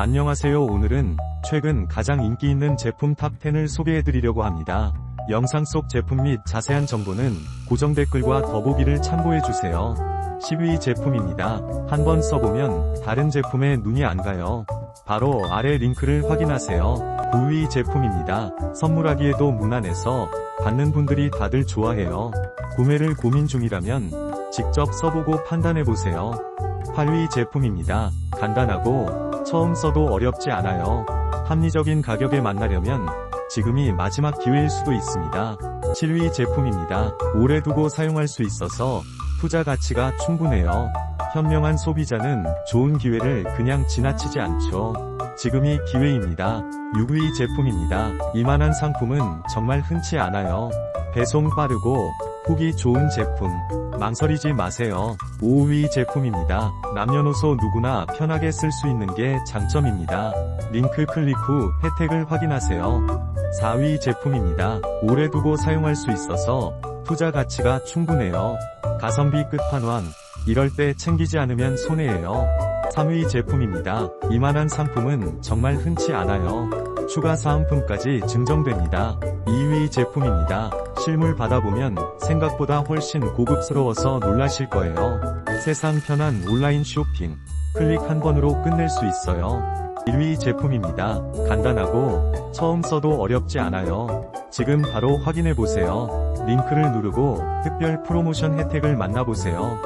안녕하세요 오늘은 최근 가장 인기 있는 제품 탑10을 소개해드리려고 합니다. 영상 속 제품 및 자세한 정보는 고정 댓글과 더보기를 참고해주세요. 10위 제품입니다. 한번 써보면 다른 제품에 눈이 안 가요. 바로 아래 링크를 확인하세요. 9위 제품입니다. 선물하기에도 무난해서 받는 분들이 다들 좋아해요. 구매를 고민 중이라면 직접 써보고 판단해보세요. 8위 제품입니다. 간단하고 처음 써도 어렵지 않아요. 합리적인 가격에 만나려면 지금이 마지막 기회일 수도 있습니다. 7위 제품입니다. 오래 두고 사용할 수 있어서 투자 가치가 충분해요. 현명한 소비자는 좋은 기회를 그냥 지나치지 않죠. 지금이 기회입니다. 6위 제품입니다. 이만한 상품은 정말 흔치 않아요. 배송 빠르고 후기 좋은 제품. 망설이지 마세요. 5위 제품입니다. 남녀노소 누구나 편하게 쓸 수 있는 게 장점입니다. 링크 클릭 후 혜택을 확인하세요. 4위 제품입니다. 오래 두고 사용할 수 있어서 투자 가치가 충분해요. 가성비 끝판왕. 이럴 때 챙기지 않으면 손해예요. 3위 제품입니다. 이만한 상품은 정말 흔치 않아요. 추가 사은품까지 증정됩니다. 2위 제품입니다. 실물 받아보면 생각보다 훨씬 고급스러워서 놀라실 거예요. 세상 편한 온라인 쇼핑. 클릭 한 번으로 끝낼 수 있어요. 1위 제품입니다. 간단하고 처음 써도 어렵지 않아요. 지금 바로 확인해보세요. 링크를 누르고 특별 프로모션 혜택을 만나보세요.